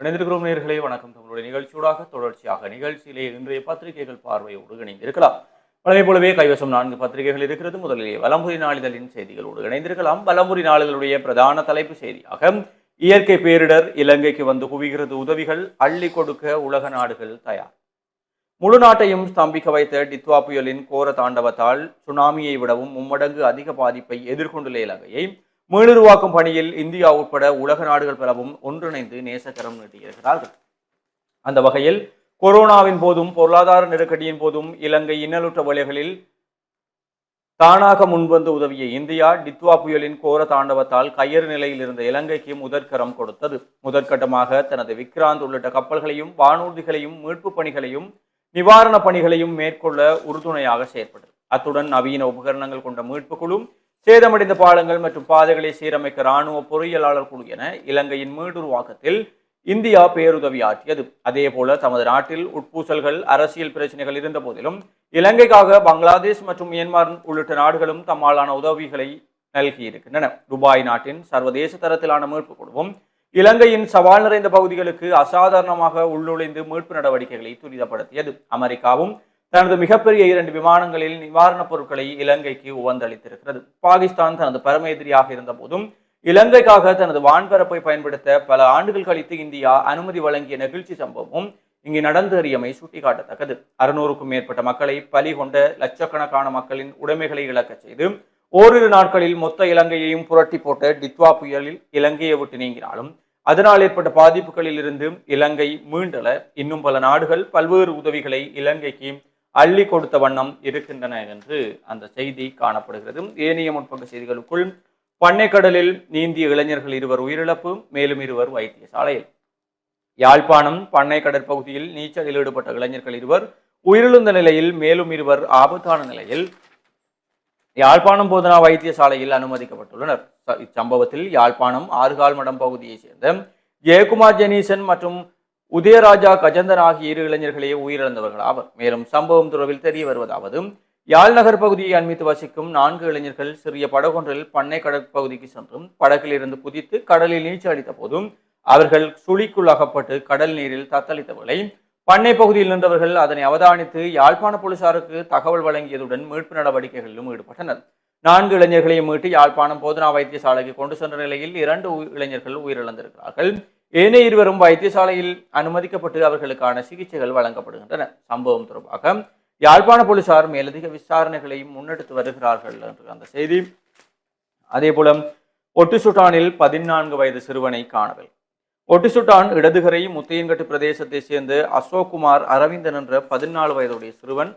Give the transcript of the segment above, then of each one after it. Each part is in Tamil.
இணைந்திருக்கிறோம் நேர்களே வணக்கம். தங்களுடைய நிகழ்ச்சியூடாக தொடர்ச்சியாக நிகழ்ச்சியிலே இன்றைய பத்திரிகைகள் பார்வையோடு இணைந்திருக்கலாம். அதே போலவே கைவசம் நான்கு பத்திரிகைகள் இருக்கிறது. முதலிலே வலம்புரி நாளிதழின் செய்திகளோடு இணைந்திருக்கலாம். வலம்புரி நாளிதழுடைய பிரதான தலைப்பு செய்தியாக இயற்கை பேரிடர் இலங்கைக்கு வந்து குவிகிறது உதவிகள் அள்ளி கொடுக்க உலக நாடுகள் தயார். முழு நாட்டையும் ஸ்தம்பிக்க வைத்த டித்வா புயலின் கோர தாண்டவத்தால் சுனாமியை விடவும் மும்மடங்கு அதிக பாதிப்பை எதிர்கொண்டுள்ள இலங்கையை மீளுருவாக்கும் பணியில் இந்தியா உட்பட உலக நாடுகள் பலவும் ஒன்றிணைந்து நேசக்கரம் நீட்டியிருக்கிறார்கள். அந்த வகையில் கொரோனாவின் போதும் பொருளாதார நெருக்கடியின் போதும் இலங்கை இன்னலுற்ற வழிகளில் தானாக முன்வந்து உதவிய இந்தியா டித்வா புயலின் கோர தாண்டவத்தால் கையறு நிலையில் இருந்த இலங்கைக்கு முதற்கரம் கொடுத்தது. முதற்கட்டமாக தனது விக்ராந்த் உள்ளிட்ட கப்பல்களையும் வானூர்திகளையும் மீட்பு பணிகளையும் நிவாரணப் பணிகளையும் மேற்கொள்ள உறுதுணையாக செயற்பட்டது. அத்துடன் நவீன உபகரணங்கள் கொண்ட மீட்பு குழு சேதமடைந்த பாலங்கள் மற்றும் பாதைகளை சீரமைக்க இராணுவ பொறியியலாளர் குழு என இலங்கையின் மீடுருவாக்கத்தில் இந்தியா பேருதவி ஆற்றியது. அதே போல தமது நாட்டில் உட்பூசல்கள் அரசியல் பிரச்சனைகள் இருந்த போதிலும் இலங்கைக்காக பங்களாதேஷ் மற்றும் மியான்மர் உள்ளிட்ட நாடுகளும் தம்மாலான உதவிகளை நல்கியிருக்கின்றன. துபாய் நாட்டின் சர்வதேச தரத்திலான மீட்பு குழுவும் இலங்கையின் சவால் நிறைந்த பகுதிகளுக்கு அசாதாரணமாக உள்ளுழைந்து மீட்பு நடவடிக்கைகளை துரிதப்படுத்தியது. அமெரிக்காவும் தனது மிகப்பெரிய இரண்டு விமானங்களில் நிவாரணப் பொருட்களை இலங்கைக்கு உவந்தளித்திருக்கிறது. பாகிஸ்தான் தனது பரம எதிரியாக இருந்த போதும் இலங்கைக்காக தனது வான்பரப்பை பயன்படுத்த பல ஆண்டுகள் கழித்து இந்தியா அனுமதி வழங்கிய நெகிழ்ச்சி சம்பவமும் இங்கு நடந்தேறியமை சுட்டிக்காட்டத்தக்கது. அறுநூறுக்கும் மேற்பட்ட மக்களை பலி கொண்ட லட்சக்கணக்கான மக்களின் உடைமைகளை இழக்கச் செய்து ஓரிரு நாட்களில் மொத்த இலங்கையையும் புரட்டி போட்ட டித்வா புயலில் இலங்கையை விட்டு நீங்கினாலும் அதனால் ஏற்பட்ட பாதிப்புகளில் இருந்து இலங்கை மீண்டல. இன்னும் பல நாடுகள் பல்வேறு உதவிகளை இலங்கைக்கு அள்ளி கொடுத்த வண்ணம் இருக்கின்றன என்று அந்த செய்தி காணப்படுகிறது. ஏனைய முற்பக்க செய்திகளுக்குள் பண்ணைக்கடலில் நீந்திய இளைஞர்கள் இருவர் உயிரிழப்பு மேலும் இருவர் வைத்தியசாலையில். யாழ்ப்பாணம் பண்ணை கடற்பகுதியில் நீச்சலில் ஈடுபட்ட இளைஞர்கள் இருவர் உயிரிழந்த நிலையில் மேலும் இருவர் ஆபத்தான நிலையில் யாழ்ப்பாணம் போதனா வைத்தியசாலையில் அனுமதிக்கப்பட்டுள்ளனர். ச- இச்சம்பவத்தில் யாழ்ப்பாணம் ஆறுகால் மடம் பகுதியைச் சேர்ந்த ஜெயக்குமார் ஜெனீசன் மற்றும் உதயராஜா கஜந்தன் ஆகிய இரு இளைஞர்களே உயிரிழந்தவர்கள் ஆவர். மேலும் சம்பவம் தொடர்பில் தெரிய வருவதாவது யாழ்நகர் பகுதியை அண்மித்து வசிக்கும் நான்கு இளைஞர்கள் சிறிய படகொன்றில் பண்ணை கடற்பகுதிக்கு சென்றும் படகில் இருந்து குதித்து கடலில் நீச்சல் அடித்த போதும் அவர்கள் சுழிக்குள் அகப்பட்டு கடல் நீரில் தத்தளித்தவர்களை பண்ணை பகுதியில் நின்றவர்கள் அதனை அவதானித்து யாழ்ப்பாண போலீசாருக்கு தகவல் வழங்கியதுடன் மீட்பு நடவடிக்கைகளிலும் ஈடுபட்டனர். நான்கு இளைஞர்களையும் மீட்டு யாழ்ப்பாணம் போதனா வைத்தியசாலைக்கு கொண்டு சென்ற நிலையில் இரண்டு இளைஞர்கள் உயிரிழந்திருக்கிறார்கள். ஏனைய இருவரும் வைத்தியசாலையில் அனுமதிக்கப்பட்டு அவர்களுக்கான சிகிச்சைகள் வழங்கப்படுகின்றன. சம்பவம் தொடர்பாக யாழ்ப்பாண போலீசார் மேலதிக விசாரணைகளையும் முன்னெடுத்து வருகிறார்கள் என்று அந்த செய்தி. அதே போல ஒட்டுசுட்டானில் பதினான்கு வயது சிறுவனை காணவில்லை. ஒட்டுசுட்டான் இடதுகரை முத்தையன்கட்டு பிரதேசத்தை சேர்ந்த அசோக்குமார் அரவிந்தன் என்ற பதினாலு வயதுடைய சிறுவன்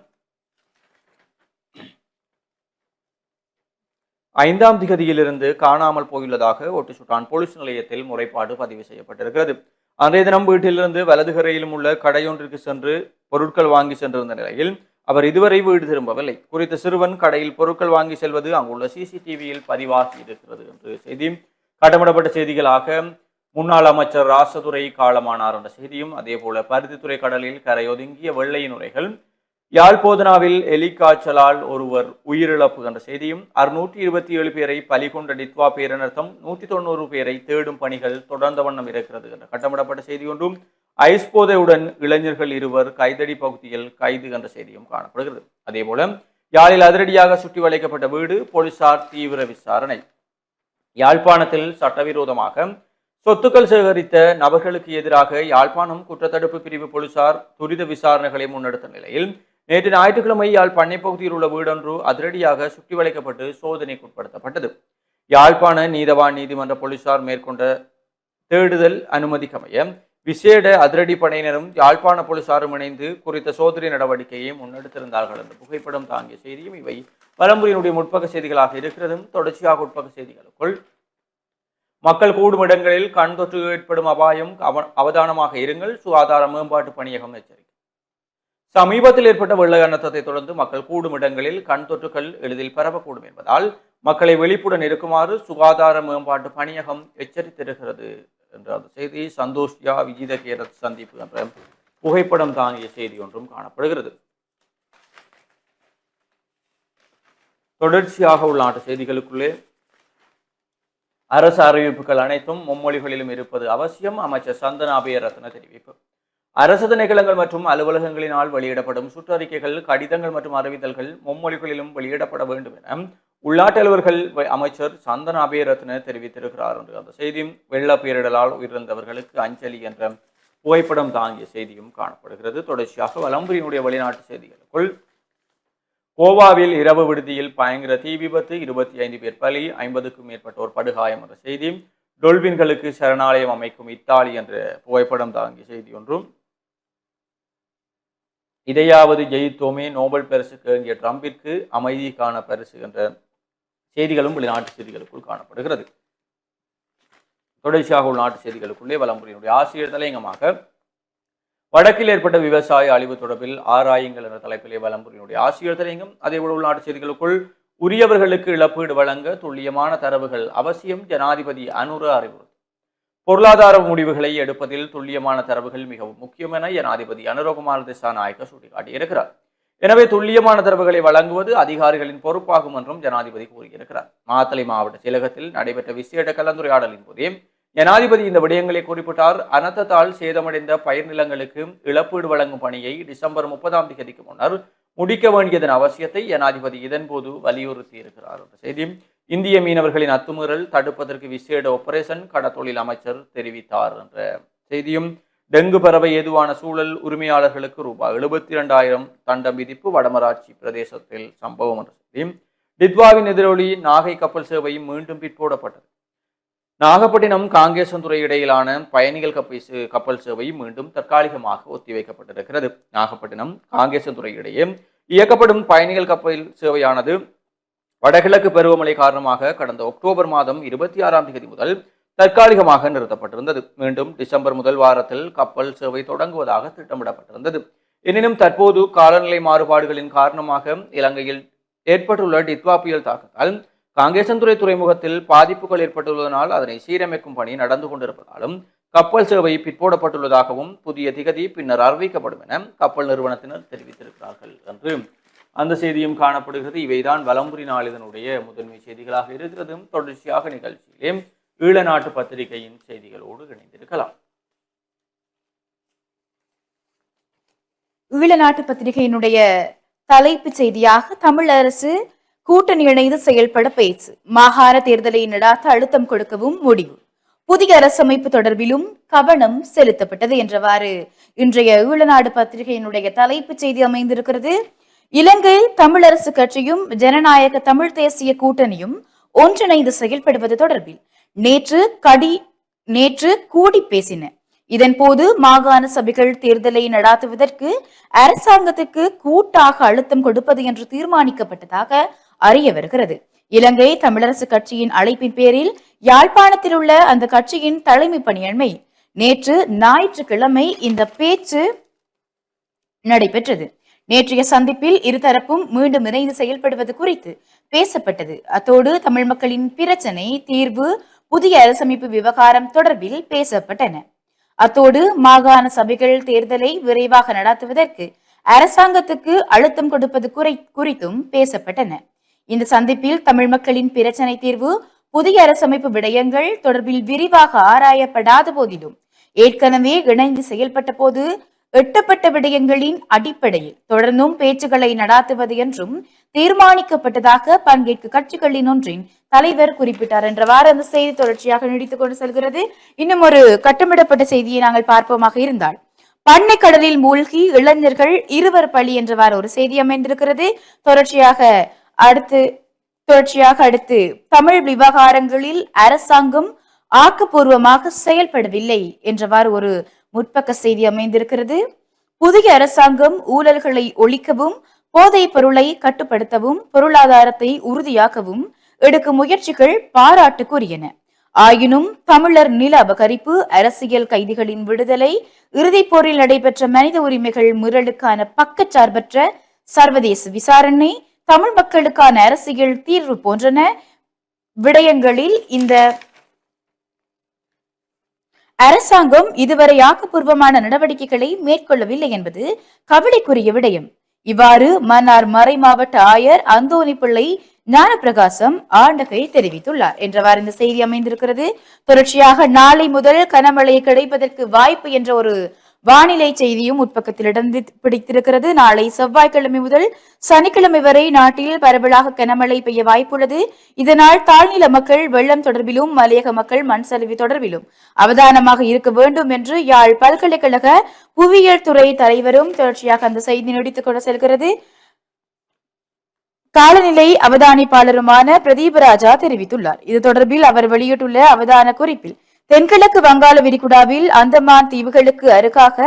ஐந்தாம் திகதியிலிருந்து காணாமல் போயுள்ளதாக ஒட்டுசுட்டான். போலீஸ் நிலையத்தில் முறைப்பாடு பதிவு செய்யப்பட்டிருக்கிறது. அன்றைய தினம் வீட்டிலிருந்து வலதுகரையிலும் உள்ள கடையொன்றிற்கு சென்று பொருட்கள் வாங்கி சென்றிருந்த நிலையில் அவர் இதுவரை வீடு திரும்பவில்லை. குறித்த சிறுவன் கடையில் பொருட்கள் வாங்கி செல்வது அங்குள்ள சிசிடிவியில் பதிவாகி இருக்கிறது என்று செய்தி. கட்டமிடப்பட்ட செய்திகளாக முன்னாள் அமைச்சர் ராசதுரை காலமானார் என்ற செய்தியும் அதே போல பருத்தித்துறை கடலில் கரையொதுங்கிய வெள்ளை நுரைகள் யாழ்போதனாவில் எலிக்காய்ச்சலால் ஒருவர் உயிரிழப்பு என்ற செய்தியும் அறுநூற்றி இருபத்தி ஏழு பேரை பலி கொண்ட டித்வா பேரினர்த்தம் நூற்றி தொண்ணூறு பேரை தேடும் பணிகள் தொடர்ந்த வண்ணம் இருக்கிறது என்ற கட்டமிடப்பட்ட செய்தி ஒன்றும் ஐஸ் போதையுடன் இளைஞர்கள் இருவர் கைதடி பகுதியில் கைது என்ற செய்தியும் காணப்படுகிறது. அதேபோல யாழில் அதிரடியாக சுற்றி வளைக்கப்பட்ட வீடு போலீசார் தீவிர விசாரணை. யாழ்ப்பாணத்தில் சட்டவிரோதமாக சொத்துக்கள் சேகரித்த நபர்களுக்கு எதிராக யாழ்ப்பாணம் குற்றத்தடுப்பு பிரிவு போலீசார் துரித விசாரணைகளை முன்னெடுத்த நிலையில் நேற்று ஞாயிற்றுக்கிழமை யாழ் பண்ணை பகுதியில் உள்ள வீடொன்று அதிரடியாக சுற்றி வளைக்கப்பட்டு சோதனைக்குட்படுத்தப்பட்டது. யாழ்ப்பாண நீதவான் நீதிமன்ற போலீசார் மேற்கொண்ட தேடுதல் அனுமதிக்கமைய விசேட அதிரடி படையினரும் யாழ்ப்பாண போலீசாரும் இணைந்து குறித்த சோதனை நடவடிக்கையை முன்னெடுத்திருந்தார்கள் என்ற புகைப்படம் தாங்கிய செய்தியும் இவை. பரம்பரையினுடைய முற்பக்க செய்திகளாக இருக்கிறதும் தொடர்ச்சியாக உட்பக்க செய்திகளுக்குள். மக்கள் கூடும் இடங்களில் கண் தொற்று ஏற்படும் அபாயம் அவ- அவதானமாக இருங்கள். சுகாதார மேம்பாட்டு பணியகம் எச்சரிக்கை. சமீபத்தில் ஏற்பட்ட வெள்ள அனர்த்தத்தை தொடர்ந்து மக்கள் கூடும் இடங்களில் கண் தொற்றுகள் எளிதில் பரவக்கூடும் என்பதால் மக்களை வெளிப்புடன் இருக்குமாறு சுகாதார மேம்பாட்டு பணியகம் எச்சரித்திருக்கிறது என்ற அந்த செய்தி சந்தோஷ்யா விஜித கேரத் சந்திப்பு என்ற புகைப்படம் தாங்கிய செய்தி ஒன்றும் காணப்படுகிறது. தொடர்ச்சியாக உள்ள நாட்டு செய்திகளுக்குள்ளே அரசு அறிவிப்புகள் அனைத்தும் மும்மொழிகளிலும் இருப்பது அவசியம். அமைச்சர் சந்தன அபயரத்ன தெரிவிப்பு. அரசு திணைக்களங்கள் மற்றும் அலுவலகங்களினால் வெளியிடப்படும் சுற்றறிக்கைகள் கடிதங்கள் மற்றும் அறிவித்தல்கள் மும்மொழிகளிலும் வெளியிடப்பட வேண்டும் என உள்நாட்டு அலுவலர்கள் அமைச்சர் சந்தன அபயரத்ன தெரிவித்திருக்கிறார் என்று அந்த செய்தியும் வெள்ள பேரிடலால் உயிரிழந்தவர்களுக்கு அஞ்சலி என்ற புகைப்படம் தாங்கிய செய்தியும் காணப்படுகிறது. தொடர்ச்சியாக வலம்புரியினுடைய வெளிநாட்டு செய்திகளுக்குள் கோவாவில் இரவு விடுதியில் பயங்கர தீ விபத்து இருபத்தி ஐந்து பேர் பலி ஐம்பதுக்கும் மேற்பட்டோர் படுகாயம் என்ற செய்தி டொல்பின்களுக்கு சரணாலயம் அமைக்கும் இத்தாலி என்ற புகைப்படம் தாங்கிய செய்தி ஒன்றும் இதையாவது ஜெயித்தோமே நோபல் பரிசு கேங்கிய ட்ரம்பிற்கு அமைதிக்கான பரிசு என்ற செய்திகளும் வெளிநாட்டு செய்திகளுக்குள் காணப்படுகிறது. தொடர்ச்சியாக உள்நாட்டு செய்திகளுக்குள்ளே வலம்புரியினுடைய ஆசிரியர் தலையங்கமாக வடக்கில் ஏற்பட்ட விவசாய அழிவு தொடர்பில் ஆராயுங்கள் என்ற தலைப்பிலே வலம்புரியினுடைய ஆசிரியர் தலையங்கம். அதேபோல் உள்நாட்டு செய்திகளுக்குள் உரியவர்களுக்கு இழப்பீடு வழங்க துல்லியமான தரவுகள் அவசியம். ஜனாதிபதி அனுர அறிவுறுத்தல். பொருளாதார முடிவுகளை எடுப்பதில் துல்லியமான தரவுகள் மிகவும் முக்கியம் என ஜனாதிபதி அனுரகுமார் திசாநாயக்க சுட்டிக்காட்டியிருக்கிறார். எனவே துல்லியமான தரவுகளை வழங்குவது அதிகாரிகளின் பொறுப்பாகும் என்றும் ஜனாதிபதி கூறியிருக்கிறார். மாத்தளை மாவட்ட செயலகத்தில் நடைபெற்ற விசேட கலந்துரையாடலின் போதே ஜனாதிபதி இந்த விடயங்களை குறிப்பிட்டார். அனர்த்தத்தால் சேதமடைந்த பயிர் நிலங்களுக்கு இழப்பீடு வழங்கும் பணியை டிசம்பர் முப்பதாம் தேதிக்கு முன்னர் முடிக்க வேண்டியதன் அவசியத்தை ஜனாதிபதி இதன்போது வலியுறுத்தி இருக்கிறார் என்ற செய்தி இந்திய மீனவர்களின் அத்துமீறல் தடுப்பதற்கு விசேட ஆபரேஷன் கடத்தொழில் அமைச்சர் தெரிவித்தார் என்ற செய்தியும் டெங்கு பறவை ஏதுவான சூழல் உரிமையாளர்களுக்கு ரூபாய் எழுபத்தி இரண்டாயிரம் தண்டம் விதிப்பு வடமராட்சி பிரதேசத்தில் சம்பவம் என்ற செய்தி டித்வாவின் எதிரொலி நாகை கப்பல் சேவையும் மீண்டும் பிற்போடப்பட்டது. நாகப்பட்டினம் காங்கேசன்துறை இடையிலான பயணிகள் கப்பல் சே- கப்பல் சேவையும் மீண்டும் தற்காலிகமாக ஒத்திவைக்கப்பட்டிருக்கிறது. நாகப்பட்டினம் காங்கேசன்துறை இடையே இயக்கப்படும் பயணிகள் கப்பல் சேவையானது வடகிழக்கு பருவமழை காரணமாக கடந்த அக்டோபர் மாதம் இருபத்தி ஆறாம் தேதி முதல் தற்காலிகமாக நிறுத்தப்பட்டிருந்தது. மீண்டும் டிசம்பர் முதல் வாரத்தில் கப்பல் சேவை தொடங்குவதாக திட்டமிடப்பட்டிருந்தது. எனினும் தற்போது காலநிலை மாறுபாடுகளின் காரணமாக இலங்கையில் ஏற்பட்டுள்ள டித்வா புயல் தாக்கத்தால் காங்கேசன்துறை துறைமுகத்தில் பாதிப்புகள் ஏற்பட்டுள்ளதனால் அதனை சீரமைக்கும் பணி நடந்து கொண்டிருப்பதாலும் கப்பல் சேவை பிற்போடப்பட்டுள்ளதாகவும் புதிய திகதி பின்னர் அறிவிக்கப்படும் என கப்பல் நிறுவனத்தினர் தெரிவித்திருக்கிறார்கள் என்று அந்த செய்தியும் காணப்படுகிறது. இவைதான் வலம்புரி நாளிதனுடைய முதன்மை செய்திகளாக இருக்கிறது. தொடர்ச்சியாக நிகழ்ச்சியிலே ஈழ நாட்டு பத்திரிகையின் செய்திகளோடு இணைந்திருக்கலாம். ஈழநாட்டு பத்திரிகையினுடைய தலைப்பு செய்தியாக தமிழ் அரசு கூட்டணி இணைந்து செயல்பட பேச்சு. மாகாண தேர்தலை நடாத்த அழுத்தம் கொடுக்கவும் முடிவு. புதிய அரசமைப்பு தொடர்பிலும் கவனம் செலுத்தப்பட்டது என்றவாறு இன்றைய ஈழநாடு பத்திரிகையினுடைய தலைப்புச் செய்தி அமைந்திருக்கிறது. இலங்கை தமிழரசு கட்சியும் ஜனநாயக தமிழ் தேசிய கூட்டணியும் ஒன்றிணைந்து செயல்படுவது தொடர்பில் நேற்று கடி நேற்று கூடி பேசின. இதன்போது மாகாண சபைகள் தேர்தலை நடாத்துவதற்கு அரசாங்கத்துக்கு கூட்டாக அழுத்தம் கொடுப்பது என்று தீர்மானிக்கப்பட்டதாக அறிய வருகிறது. இலங்கை தமிழரசு கட்சியின் அழைப்பின் பேரில் யாழ்ப்பாணத்தில் உள்ள அந்த கட்சியின் தலைமை பணியன்மை நேற்று ஞாயிற்றுக்கிழமை இந்த பேச்சு நடைபெற்றது. நேற்றைய சந்திப்பில் இருதரப்பும் மீண்டும் இணைந்து செயல்படுவது குறித்து பேசப்பட்டது. அத்தோடு தமிழ் மக்களின் பிரச்சனை தீர்வு புதிய அரசமைப்பு விவகாரம் தொடர்பில் பேசப்பட்டன. அத்தோடு மாகாண சபைகள் தேர்தலை விரைவாக நடத்துவதற்கு அரசாங்கத்துக்கு அழுத்தம் கொடுப்பது குறை குறித்தும் பேசப்பட்டன. இந்த சந்திப்பில் தமிழ் மக்களின் பிரச்சனை தீர்வு புதிய அரசமைப்பு விடயங்கள் தொடர்பில் விரிவாக ஆராயப்படாத போதிலும் ஏற்கனவே இணைந்து செயல்பட்ட போது எட்டப்பட்ட விடயங்களின் அடிப்படையில் தொடர்ந்தும் பேச்சுக்களை நடாத்துவது என்றும் தீர்மானிக்கப்பட்டதாக பங்கேற்க கட்சிகளின் ஒன்றின் தலைவர் குறிப்பிட்டார் என்றவாறு அந்த செய்தி தொடர்ச்சியாக நீடித்துக் கொண்டு செல்கிறது. இன்னும் ஒரு கட்டமிடப்பட்ட செய்தியை நாங்கள் பார்ப்போமாக இருந்தால் பண்ணை கடலில் மூழ்கி இளைஞர்கள் இருவர் பலி என்றவாறு ஒரு செய்தி அமைந்திருக்கிறது. தொடர்ச்சியாக அடுத்து தொடர்ச்சியாக அடுத்து தமிழ் விவகாரங்களில் அரசாங்கம் ஆக்கப்பூர்வமாக செயல்படவில்லை என்றவாறு ஒரு முற்பக்க செய்தி அமைந்திருக்கிறது. புதிய அரசாங்கம் ஊழல்களை ஒழிக்கவும் போதைப் பொருளை கட்டுப்படுத்தவும் பொருளாதாரத்தை உறுதியாக்கவும் எடுக்கும் முயற்சிகள் பாராட்டுக்குரியன. ஆயினும் தமிழர் நில அபகரிப்பு அரசியல் கைதிகளின் விடுதலை இறுதிப் போரில் நடைபெற்ற மனித உரிமைகள் முரலுக்கான பக்கச்சார்பற்ற சர்வதேச விசாரணை தமிழ் மக்களுக்கான அரசியல் தீர்வு போன்றன விடயங்களில் இந்த அரசாங்கம் இதுவரை ஆக்கப்பூர்வமான நடவடிக்கைகளை மேற்கொள்ளவில்லை என்பது கவலைக்குரிய விடயம். இவ்வாறு மன்னார் மறை மாவட்ட ஆயர் அந்தோனி பிள்ளை ஞானப்பிரகாசம் ஆண்டகை தெரிவித்துள்ளார். என்றவாறு இந்த செய்தி அமைந்திருக்கிறது. தொடர்ச்சியாக நாளை முதல் கனமழை கிடைப்பதற்கு வாய்ப்பு என்ற ஒரு வானிலை செய்தியும் உட்பக்கத்தில் பிடித்திருக்கிறது. நாளை செவ்வாய்க்கிழமை முதல் சனிக்கிழமை வரை நாட்டில் பரவலாக கனமழை பெய்ய வாய்ப்புள்ளது. இதனால் தாழ்நில மக்கள் வெள்ளம் தொடர்பிலும் மலையக மக்கள் மண் சரிவு தொடர்பிலும் அவதானமாக இருக்க வேண்டும் என்று யாழ் பல்கலைக்கழக புவியியல் துறை தலைவரும் தொடர்ச்சியாக அந்த செய்தி நீடித்துக் கொண்டு செல்கிறது. காலநிலை அவதானிப்பாளருமான பிரதீபராஜா தெரிவித்துள்ளார். இது தொடர்பில் அவர் வெளியிட்டுள்ள அவதான குறிப்பில் தென்கிழக்கு வங்காள விரிகுடாவில் அந்தமான் தீவுகளுக்கு அருகாக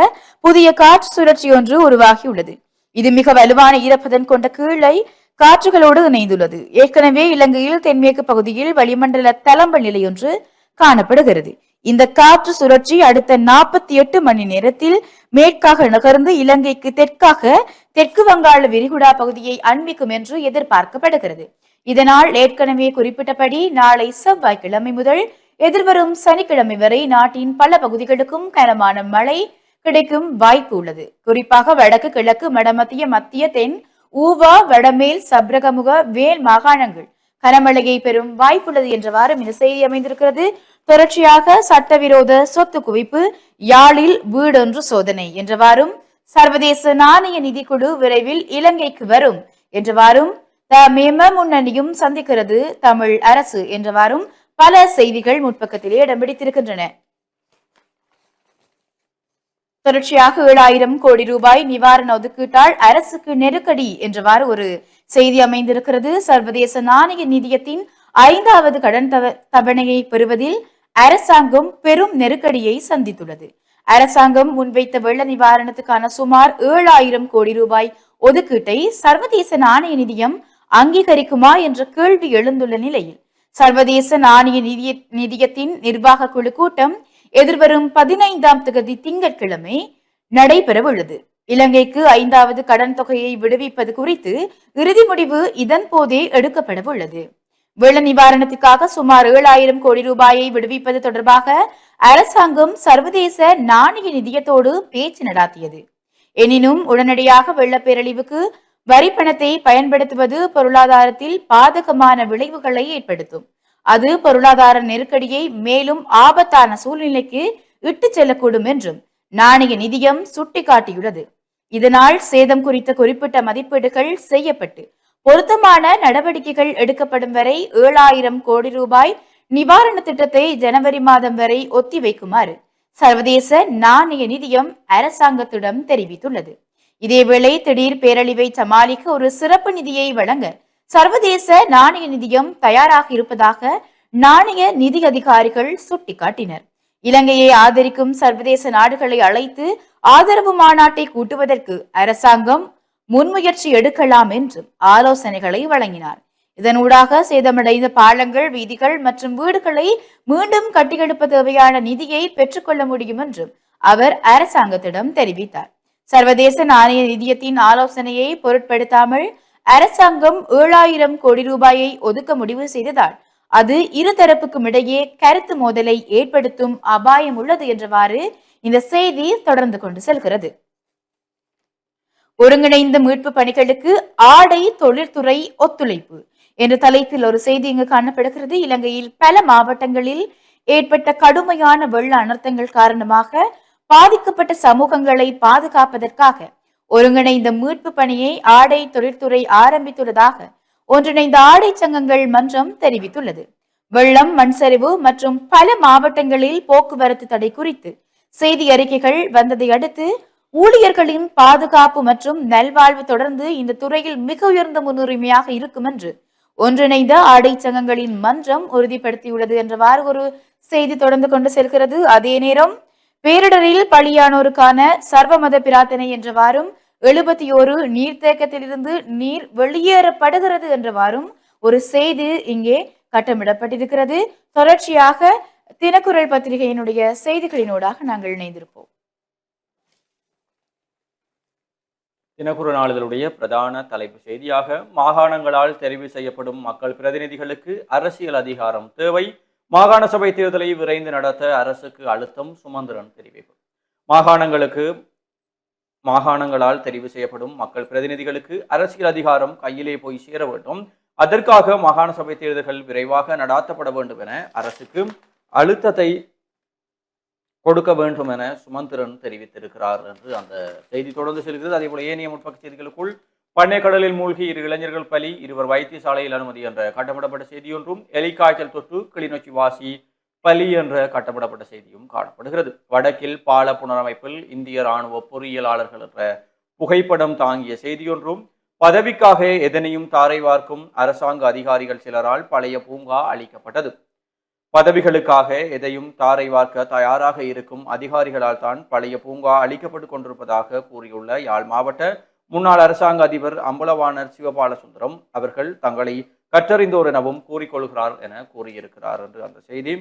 புதிய காற்று சுழற்சி ஒன்று உருவாகியுள்ளது. இது மிக வலுவான ஈரப்பதன் கொண்ட கீழை காற்றுகளோடு இணைந்துள்ளது. ஏற்கனவே இலங்கையில் தென்மேற்கு பகுதியில் வளிமண்டல தளம்பல் நிலையொன்று காணப்படுகிறது. இந்த காற்று சுழற்சி அடுத்த நாற்பத்தி எட்டு மணி நேரத்தில் மேற்காக நகர்ந்து இலங்கைக்கு தெற்காக தெற்கு வங்காள விரிகுடா பகுதியை அண்மிக்கும் என்று எதிர்பார்க்கப்படுகிறது. இதனால் ஏற்கனவே குறிப்பிட்டபடி நாளை செவ்வாய்க்கிழமை முதல் எதிர்வரும் சனிக்கிழமை வரை நாட்டின் பல பகுதிகளுக்கும் கனமான மழை கிடைக்கும் வாய்ப்பு உள்ளது. குறிப்பாக வடக்கு கிழக்கு வடமத்திய மத்திய தென் ஊவா வடமேல் சப்ரகமுக வேல் மாகாணங்கள். கனமழையை பெறும் வாய்ப்புள்ளது என்றவாறும் இந்த செய்தி அமைந்திருக்கிறது. தொடர்ச்சியாக சட்டவிரோத சொத்து குவிப்பு யாழில் வீடொன்று சோதனை என்றவாறும் சர்வதேச நாணய நிதிக்குழு விரைவில் இலங்கைக்கு வரும் என்றவாறும் த மேம முன்னணியும் சந்திக்கிறது தமிழ் அரசு என்றவாறும் பல செய்திகள் முற்பக்கத்திலே இடம் பிடித்திருக்கின்றன. தொடர்ச்சியாக ஏழாயிரம் கோடி ரூபாய் நிவாரண ஒதுக்கீட்டால் அரசுக்கு நெருக்கடி என்றவாறு ஒரு செய்தி அமைந்திருக்கிறது. சர்வதேச நாணய நிதியத்தின் ஐந்தாவது கடன் தவ- தவணையை பெறுவதில் அரசாங்கம் பெரும் நெருக்கடியை சந்தித்துள்ளது. அரசாங்கம் முன்வைத்த வெள்ள நிவாரணத்துக்கான சுமார் ஏழாயிரம் கோடி ரூபாய் ஒதுக்கீட்டை சர்வதேச நாணய நிதியம் அங்கீகரிக்குமா என்ற கேள்வி எழுந்துள்ள நிலையில் சர்வதேச நாணய நிதிய நிதியத்தின் நிர்வாக குழு கூட்டம் எதிர்வரும் பதினைந்தாம் தேதி திங்கட்கிழமை நடைபெறவுள்ளது. இலங்கைக்கு ஐந்தாவது கடன் தொகையை விடுவிப்பது குறித்து இறுதி முடிவு இதன் போதே எடுக்கப்படவுள்ளது. வெள்ள நிவாரணத்துக்காக சுமார் ஏழாயிரம் கோடி ரூபாயை விடுவிப்பது தொடர்பாக அரசாங்கம் சர்வதேச நாணய நிதியத்தோடு பேச்சு நடாத்தியது. எனினும் உடனடியாக வெள்ளப்பேரழிவுக்கு பேரழிவுக்கு வரி பணத்தை பயன்படுத்துவது பொருளாதாரத்தில் பாதகமான விளைவுகளை ஏற்படுத்தும். அது பொருளாதார நெருக்கடியை மேலும் ஆபத்தான சூழ்நிலைக்கு இட்டு செல்லக்கூடும் என்றும் நாணய நிதியம் சுட்டிக்காட்டியுள்ளது. இதனால் சேதம் குறித்த குறிப்பிட்ட மதிப்பீடுகள் செய்யப்பட்டு பொருத்தமான நடவடிக்கைகள் எடுக்கப்படும் வரை ஏழாயிரம் கோடி ரூபாய் நிவாரண திட்டத்தை ஜனவரி மாதம் வரை ஒத்திவைக்குமாறு சர்வதேச நாணய நிதியம் அரசாங்கத்திடம் தெரிவித்துள்ளது. இதேவேளை திடீர் பேரழிவை சமாளிக்க ஒரு சிறப்பு நிதியை வழங்க சர்வதேச நாணய நிதியம் தயாராக இருப்பதாக நாணய நிதி அதிகாரிகள் சுட்டிக்காட்டினர். இலங்கையை ஆதரிக்கும் சர்வதேச நாடுகளை அழைத்து ஆதரவு மாநாட்டை கூட்டுவதற்கு அரசாங்கம் முன்முயற்சி எடுக்கலாம் என்றும் ஆலோசனைகளை வழங்கினார். இதனூடாக சேதமடைந்த பாலங்கள் வீதிகள் மற்றும் வீடுகளை மீண்டும் கட்டியெழுப்ப தேவையான நிதியை பெற்றுக்கொள்ள முடியும் என்றும் அவர் அரசாங்கத்திடம் தெரிவித்தார். சர்வதேச நாணய நிதியத்தின் ஆலோசனையை பொருட்படுத்தாமல் அரசாங்கம் ஏழாயிரம் கோடி ரூபாயை ஒதுக்க முடிவு செய்ததால் அது இருதரப்புக்கும் இடையே கருத்து மோதலை ஏற்படுத்தும் அபாயம் உள்ளது என்றவாறு இந்த செய்தி தொடர்ந்து கொண்டு செல்கிறது. ஒருங்கிணைந்த மீட்பு பணிகளுக்கு ஆடை தொழில்துறை ஒத்துழைப்பு என்ற தலைப்பில் ஒரு செய்தி இங்கு காணப்படுகிறது. இலங்கையில் பல மாவட்டங்களில் ஏற்பட்ட கடுமையான வெள்ள அனர்த்தங்கள் காரணமாக பாதிக்கப்பட்ட சமூகங்களை பாதுகாப்பதற்காக ஒருங்கிணைந்த மீட்பு பணியை ஆடை தொழிற்துறை ஆரம்பித்துள்ளதாக ஒன்றிணைந்த ஆடை சங்கங்கள் மன்றம் தெரிவித்துள்ளது. வெள்ளம் மண்சரிவு மற்றும் பல மாவட்டங்களில் போக்குவரத்து தடை குறித்து செய்தி அறிக்கைகள் வந்ததை அடுத்து ஊழியர்களின் பாதுகாப்பு மற்றும் நல்வாழ்வு தொடர்ந்து இந்த துறையில் மிக உயர்ந்த முன்னுரிமையாக இருக்கும் என்று ஒன்றிணைந்த ஆடை சங்கங்களின் மன்றம் உறுதிப்படுத்தியுள்ளது என்றவாறு ஒரு செய்தி தொடர்ந்து கொண்டு செல்கிறது. அதே நேரம் பேரிடரில் பலியானோருக்கான சர்வமத பிரார்த்தனை என்றவாறும் எழுபத்தி ஒரு நீர்த்தேக்கத்திலிருந்து நீர் வெளியேறப்படுகிறது என்றவாறும் ஒரு செய்தி இங்கே கட்டமிடப்பட்டிருக்கிறது. தொடர்ச்சியாக தினக்குரல் பத்திரிகையினுடைய செய்திகளினூடாக நாங்கள் இணைந்திருப்போம். தினக்குரல் நாளிதழுடைய பிரதான தலைப்பு செய்தியாக மாகாணங்களால் தெரிவு செய்யப்படும் மக்கள் பிரதிநிதிகளுக்கு அரசியல் அதிகாரம் தேவை. மாகாண சபை தேர்தலை விரைந்து நடத்த அரசுக்கு அழுத்தம் சுமந்திரன் தெரிவிப்பு. மாகாணங்களுக்கு மாகாணங்களால் தெரிவு செய்யப்படும் மக்கள் பிரதிநிதிகளுக்கு அரசியல் அதிகாரம் கையிலே போய் சேர வேண்டும். அதற்காக மாகாண சபை தேர்தல்கள் விரைவாக நடாத்தப்பட வேண்டும் என அரசுக்கு அழுத்தத்தை கொடுக்க வேண்டும் என சுமந்திரன் தெரிவித்திருக்கிறார் என்று அந்த செய்தி தொடர்ந்து செல்கிறது. அதே போல ஏனைய முற்பக்க செய்திகளுக்குள் பண்ணை கடலில் மூழ்கி இரு இளைஞர்கள் பலி இருவர் வைத்தியசாலையில் அனுமதி என்ற கட்டமிடப்பட்ட செய்தியொன்றும் எலிக்காய்ச்சல் தொற்று கிளிநொச்சி வாசி பலி என்ற கட்டமிடப்பட்ட செய்தியும் காணப்படுகிறது. வடக்கில் பால புனரமைப்பில் இந்திய ராணுவ பொறியியலாளர்கள் என்ற புகைப்படம் தாங்கிய செய்தியொன்றும் பதவிக்காக எதனையும் தாரை வார்க்கும் அரசாங்க அதிகாரிகள் சிலரால் பழைய பூங்கா அளிக்கப்பட்டது பதவிகளுக்காக எதையும் தாரை வார்க்க தயாராக இருக்கும் அதிகாரிகளால் தான் பழைய பூங்கா அளிக்கப்பட்டு கொண்டிருப்பதாக கூறியுள்ள யாழ் மாவட்ட முன்னாள் அரசாங்க அதிபர் அம்பலவாணர் சிவபாலசுந்தரம் அவர்கள் தங்களை கற்றறிந்தோர் எனவும் கூறிக்கொள்கிறார் என கூறியிருக்கிறார் என்று அந்த செய்தி.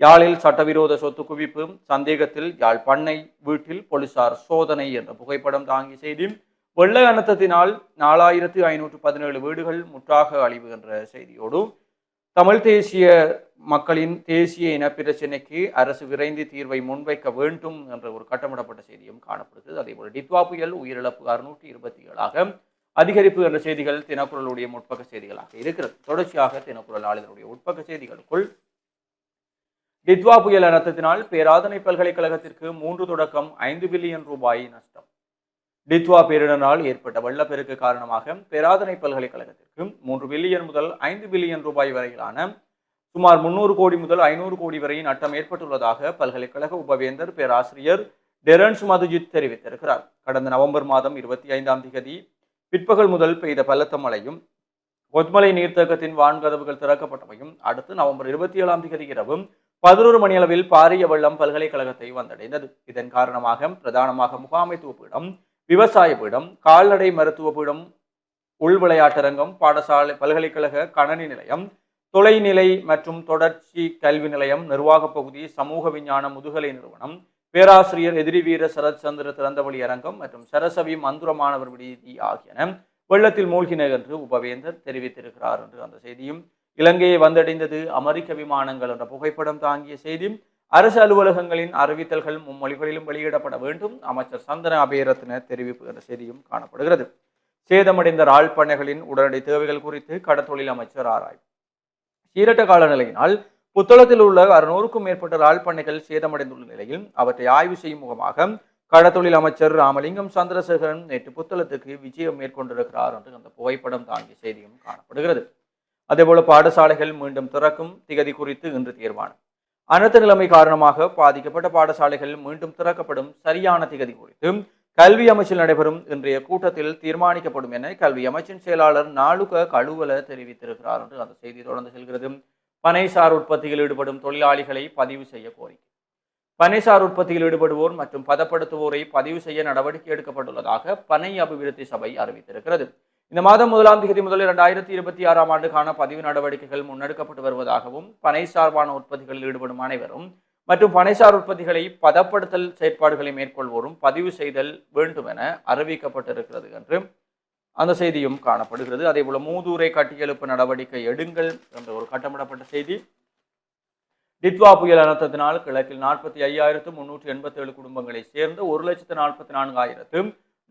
யாழில் சட்டவிரோத சொத்து குவிப்பு சந்தேகத்தில் யாழ் பண்ணை வீட்டில் போலீசார் சோதனை என்ற புகைப்படம் தாங்கிய செய்தி. வெள்ள அனர்த்தத்தினால் நாலாயிரத்து ஐநூற்று பதினேழு வீடுகள் முற்றாக அழிவு என்ற செய்தியோடு தமிழ் தேசிய மக்களின் தேசிய இனப்பிரச்சினைக்கு அரசு விரைந்து தீர்வை முன்வைக்க வேண்டும் என்ற ஒரு கட்டமிடப்பட்ட செய்தியும் காணப்படுகிறது. அதேபோல் டித்வா புயல் உயிரிழப்பு அறுநூற்றி இருபத்தி ஏழாக அதிகரிப்பு என்ற செய்திகள் தினக்குரலுடைய முற்பக்க செய்திகளாக இருக்கிறது. தொடர்ச்சியாக தினக்குரல் ஆளுநருடைய உட்பக்க செய்திகளுக்குள் டித்வா புயல் அனர்த்தத்தினால் பேராதனை பல்கலைக்கழகத்திற்கு மூன்று தொடக்கம் ஐந்து பில்லியன் ரூபாய் நஷ்டம். டித்வா பேரிடரால் ஏற்பட்ட வெள்ளப்பெருக்கு காரணமாக பேராதனை பல்கலைக்கழகத்திற்கு மூன்று பில்லியன் முதல் ஐந்து பில்லியன் ரூபாய் வரையிலான சுமார் முன்னூறு கோடி முதல் ஐநூறு கோடி வரை நட்டம் ஏற்பட்டுள்ளதாக பல்கலைக்கழக உபவேந்தர் பேராசிரியர் டெரன்ஸ் மதுஜித் தெரிவித்திருக்கிறார். கடந்த நவம்பர் மாதம் இருபத்தி ஐந்தாம் தேதி பிற்பகல் முதல் பெய்த பலத்த மழையும் கொத்மலை நீர்த்தேக்கத்தின் வான்கதவுகள் திறக்கப்பட்டமையும் அடுத்து நவம்பர் இருபத்தி ஏழாம் தேதி இரவு பதினோரு மணியளவில் பாரிய வெள்ளம் பல்கலைக்கழகத்தை வந்தடைந்தது. இதன் காரணமாக பிரதானமாக முகாமைத்துவ பீடம் விவசாய பீடம் கால்நடை மருத்துவ பீடம் உள் விளையாட்டரங்கம் பாடசாலை பல்கலைக்கழக கணனி நிலையம் தொலைநிலை மற்றும் தொடர்ச்சி கல்வி நிலையம் நிர்வாக பகுதி சமூக விஞ்ஞான முதுகலை நிறுவனம் பேராசிரியர் எதிரி வீர சரத் சந்திர திறந்தவழி அரங்கம் மற்றும் சரசவி மந்திர மாணவர் விடுதி ஆகியன வெள்ளத்தில் மூழ்கின என்று உபவேந்தர் தெரிவித்திருக்கிறார் என்று அந்த செய்தியும் இலங்கையை வந்தடைந்தது அமெரிக்க விமானங்கள் என்ற புகைப்படம் தாங்கிய செய்தியும் அரசு அலுவலகங்களின் அறிவித்தல்கள் மும்மொழிகளிலும் வெளியிடப்பட வேண்டும் அமைச்சர் சந்தன அபேரத்ன தெரிவிப்பு என்ற செய்தியும் காணப்படுகிறது. சேதமடைந்த இறால் உடனடி தேவைகள் குறித்து கடத்தொழில் அமைச்சர் ஆராய்வு சீரட்ட காலநிலையினால் புத்தளத்தில் உள்ள அறுநூறுக்கும் மேற்பட்ட இறால் பண்ணைகள் சேதமடைந்துள்ள நிலையில் அவற்றை ஆய்வு செய்யும் முகமாக கடத்தொழில் அமைச்சர் ராமலிங்கம் சந்திரசேகரன் நேற்று புத்தளத்துக்கு விஜயம் மேற்கொண்டிருக்கிறார் என்று அந்த புகைப்படம் தாங்கிய செய்தியும் காணப்படுகிறது. அதேபோல பாடசாலைகள் மீண்டும் திறக்கும் திகதி குறித்து இன்று தீர்மானம். அனர்த்த நிலைமை காரணமாக பாதிக்கப்பட்ட பாடசாலைகள் மீண்டும் திறக்கப்படும் சரியான திகதி குறித்து கல்வி அமைச்சில் நடைபெறும் இன்றைய கூட்டத்தில் தீர்மானிக்கப்படும் என கல்வி அமைச்சின் செயலாளர் நாளுக கழுவல தெரிவித்திருக்கிறார் என்று அந்த செய்தி தொடர்ந்து செல்கிறது. பனைசார் உற்பத்தியில் ஈடுபடும் தொழிலாளிகளை பதிவு செய்ய கோரிக்கை. பனைசார் உற்பத்தியில் ஈடுபடுவோர் மற்றும் பதப்படுத்துவோரை பதிவு செய்ய நடவடிக்கை எடுக்கப்பட்டுள்ளதாக பனை அபிவிருத்தி சபை அறிவித்திருக்கிறது. இந்த மாதம் முதலாம் தேதி முதல் இரண்டாயிரத்தி இருபத்தி ஆறாம் ஆண்டுக்கான பதிவு நடவடிக்கைகள் முன்னெடுக்கப்பட்டு வருவதாகவும் பனை சார்பான உற்பத்திகளில் ஈடுபடும் அனைவரும் மற்றும் பனைசார் உற்பத்திகளை பதப்படுத்தல் செயற்பாடுகளை மேற்கொள்வோரும் பதிவு செய்தல் வேண்டும் என அறிவிக்கப்பட்டிருக்கிறது என்று அந்த செய்தியும் காணப்படுகிறது. அதே போல மூதூரை கட்டியெழுப்பு நடவடிக்கை எடுங்கள் என்ற ஒரு கட்டமிடப்பட்ட செய்தி. டிட்வா புயல் அனர்த்தத்தினால் கிழக்கில் நாற்பத்தி ஐயாயிரத்து முன்னூற்றி எண்பத்தி ஏழு குடும்பங்களை சேர்ந்த ஒரு லட்சத்து நாற்பத்தி நான்காயிரத்து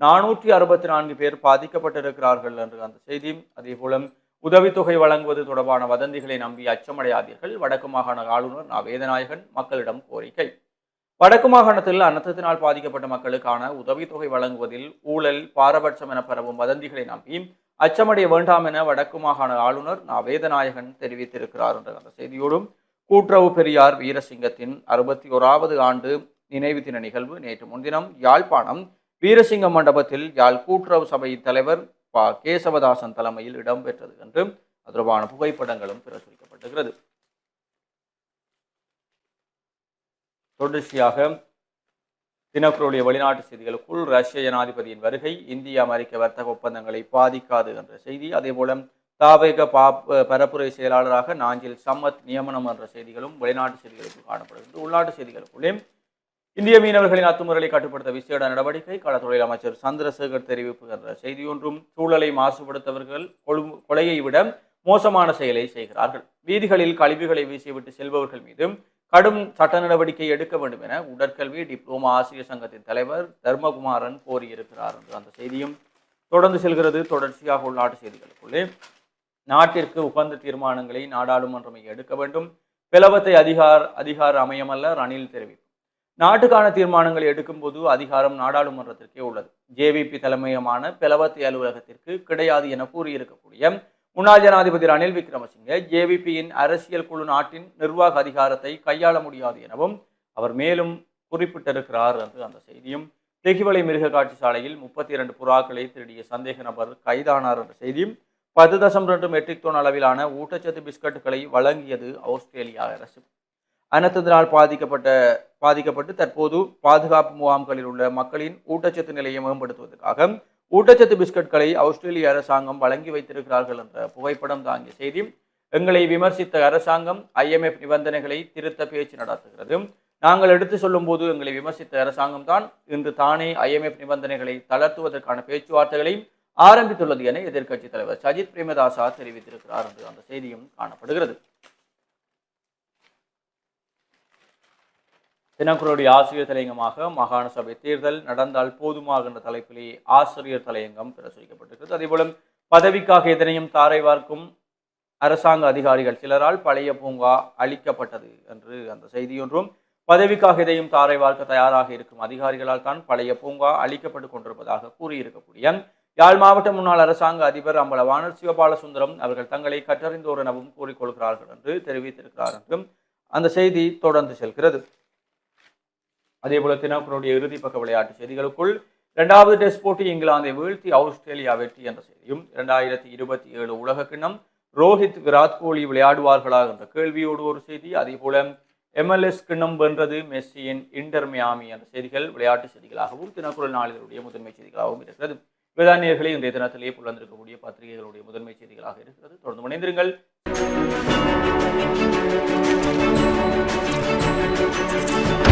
நானூற்றி அறுபத்தி நான்கு பேர் பாதிக்கப்பட்டிருக்கிறார்கள் என்று அந்த செய்தி. அதே போல உதவித்தொகை வழங்குவது தொடர்பான வதந்திகளை நம்பி அச்சமடையாதீர்கள். வடக்கு மாகாண ஆளுநர் நா. வேதநாயகன் மக்களிடம் கோரிக்கை. வடக்கு மாகாணத்தில் அனர்த்தத்தினால் பாதிக்கப்பட்ட மக்களுக்கான உதவித்தொகை வழங்குவதில் ஊழல் பாரபட்சம் என பரவும் வதந்திகளை நம்பி அச்சமடைய வேண்டாம் என வடக்கு மாகாண ஆளுநர் நா. வேதநாயகன் தெரிவித்திருக்கிறார் என்ற அந்த செய்தியோடும் கூட்டுறவு பெரியார் வீரசிங்கத்தின் அறுபத்தி ஓராவது ஆண்டு நினைவு தின நிகழ்வு நேற்று முன்தினம் யாழ்ப்பாணம் வீரசிங்க மண்டபத்தில் யாழ் கூட்டுறவு சபையின் தலைவர் பா கேசவதாசன் தலைமையில் இடம்பெற்றது என்று தொடர்பான புகைப்படங்களும் பிரசுரிக்கப்பட்டிருக்கிறது தொடர்ச்சியாக தினக்குருடைய வெளிநாட்டு செய்திகளுக்குள் ரஷ்ய ஜனாதிபதியின் வருகை இந்திய அமெரிக்க வர்த்தக ஒப்பந்தங்களை பாதிக்காது என்ற செய்தி அதேபோல தாவேக பா பரப்புரை செயலாளராக நாஞ்சில் சம்மத் நியமனம் என்ற செய்திகளும் வெளிநாட்டு செய்திகளுக்கு காணப்படுகிறது உள்நாட்டு செய்திகளுக்குள்ளே இந்திய மீனவர்களின் அத்துமுறைகளை கட்டுப்படுத்த விசேட நடவடிக்கை களத்தொழில் அமைச்சர் சந்திரசேகர் தெரிவிப்பு என்ற செய்தியொன்றும் சூழலை மாசுபடுத்தவர்கள் கொலையை விட மோசமான செயலை செய்கிறார்கள். வீதிகளில் கழிவுகளை வீசிவிட்டு செல்பவர்கள் மீது கடும் சட்ட நடவடிக்கை எடுக்க வேண்டும் என உடற்கல்வி டிப்ளோமா ஆசிரியர் சங்கத்தின் தலைவர் தர்மகுமாரன் கோரியிருக்கிறார் என்று அந்த செய்தியும் தொடர்ந்து செல்கிறது. தொடர்ச்சியாக உள்நாட்டு செய்திகளுக்குள்ளே நாட்டிற்கு உகந்த தீர்மானங்களை நாடாளுமன்றமே எடுக்க வேண்டும். பிளவத்தை அதிகார் அதிகார அமையமல்ல ரணில் தெரிவிப்பு. நாட்டுக்கான தீர்மானங்களை எடுக்கும்போது அதிகாரம் நாடாளுமன்றத்திற்கே உள்ளது. ஜேவிபி தலைமையமான பிளவத்தை அலுவலகத்திற்கு கிடையாது என கூறியிருக்கக்கூடிய முன்னாள் ஜனாதிபதி ரணில் விக்ரமசிங்கே ஜேவிபியின் அரசியல் குழு நாட்டின் நிர்வாக அதிகாரத்தை கையாள முடியாது எனவும் அவர் மேலும் குறிப்பிட்டிருக்கிறார் என்று அந்த செய்தியும் தெகிவளை மிருக காட்சி சாலையில் முப்பத்தி இரண்டு புறாக்களை திருடிய சந்தேக நபர் கைதானார் என்ற செய்தியும் பத்து தசம் ரெண்டு மெட்ரிக் டோன் அளவிலான ஊட்டச்சத்து பிஸ்கட்டுகளை வழங்கியது ஆஸ்திரேலியா அரசு. அனர்த்தத்தினால் பாதிக்கப்பட்ட பாதிக்கப்பட்டு தற்போது பாதுகாப்பு முகாம்களில் உள்ள மக்களின் ஊட்டச்சத்து நிலையை மேம்படுத்துவதற்காக ஊட்டச்சத்து பிஸ்கட்களை ஆஸ்திரேலிய அரசாங்கம் வழங்கி வைத்திருக்கிறார்கள் என்ற புகைப்படம் தாங்கிய செய்தி. எங்களை விமர்சித்த அரசாங்கம் ஐஎம்எஃப் நிபந்தனைகளை திருத்த பேச்சு நடத்துகிறது. நாங்கள் எடுத்து சொல்லும்போது எங்களை விமர்சித்த அரசாங்கம் தான் இன்று தானே ஐஎம்எஃப் நிபந்தனைகளை தளர்த்துவதற்கான பேச்சுவார்த்தைகளை ஆரம்பித்துள்ளது என எதிர்க்கட்சித் தலைவர் சஜித் பிரேமதாசா தெரிவித்திருக்கிறார் என்று அந்த செய்தியும் காணப்படுகிறது. தினக்குரலுடைய ஆசிரியர் தலையங்கமாக மாகாண சபை தேர்தல் நடந்தால் போதுமாக என்ற தலைப்பிலே ஆசிரியர் தலையங்கம் பிரசுரிக்கப்பட்டிருக்கிறது. அதேபோல பதவிக்காக எதனையும் தாரை வார்க்கும் அரசாங்க அதிகாரிகள் சிலரால் பழைய பூங்கா அளிக்கப்பட்டது என்று அந்த செய்தியொன்றும் பதவிக்காக எதையும் தாரை வார்க்க தயாராக இருக்கும் அதிகாரிகளால் தான் பழைய பூங்கா அளிக்கப்பட்டு கொண்டிருப்பதாக கூறியிருக்கக்கூடிய யாழ் மாவட்ட முன்னாள் அரசாங்க அதிபர் அம்பலவாணர் சிவபாலசுந்தரம் அவர்கள் தங்களை கற்றறிந்தோர் எனவும் கூறிக்கொள்கிறார்கள் என்று தெரிவித்திருக்கிறார் என்றும் அந்த செய்தி தொடர்ந்து செல்கிறது. அதே போல தினக்குனுடைய இறுதி பக்க விளையாட்டு செய்திகளுக்குள் இரண்டாவது டெஸ்ட் போட்டி இங்கிலாந்தை வீழ்த்தி ஆஸ்திரேலியா வெற்றி என்ற செய்தியும் இரண்டாயிரத்தி இருபத்தி ஏழு உலக கிண்ணம் ரோஹித் விராட் கோலி விளையாடுவார்களா என்ற கேள்வியோடு ஒரு செய்தி. அதே போல எம்எல்எஸ் கிண்ணம் வென்றது மெஸ்ஸியின் இன்டர் மியாமி என்ற செய்திகள் விளையாட்டு செய்திகளாகவும் தினக்குரல் நாளிதழுடைய முதன்மை செய்திகளாகவும் இருக்கிறது. விதானியர்களை இந்த தினத்திலே புலந்திருக்கக்கூடிய பத்திரிகைகளுடைய முதன்மை செய்திகளாக இருக்கிறது. தொடர்ந்து இணைந்திருங்கள். Thank you.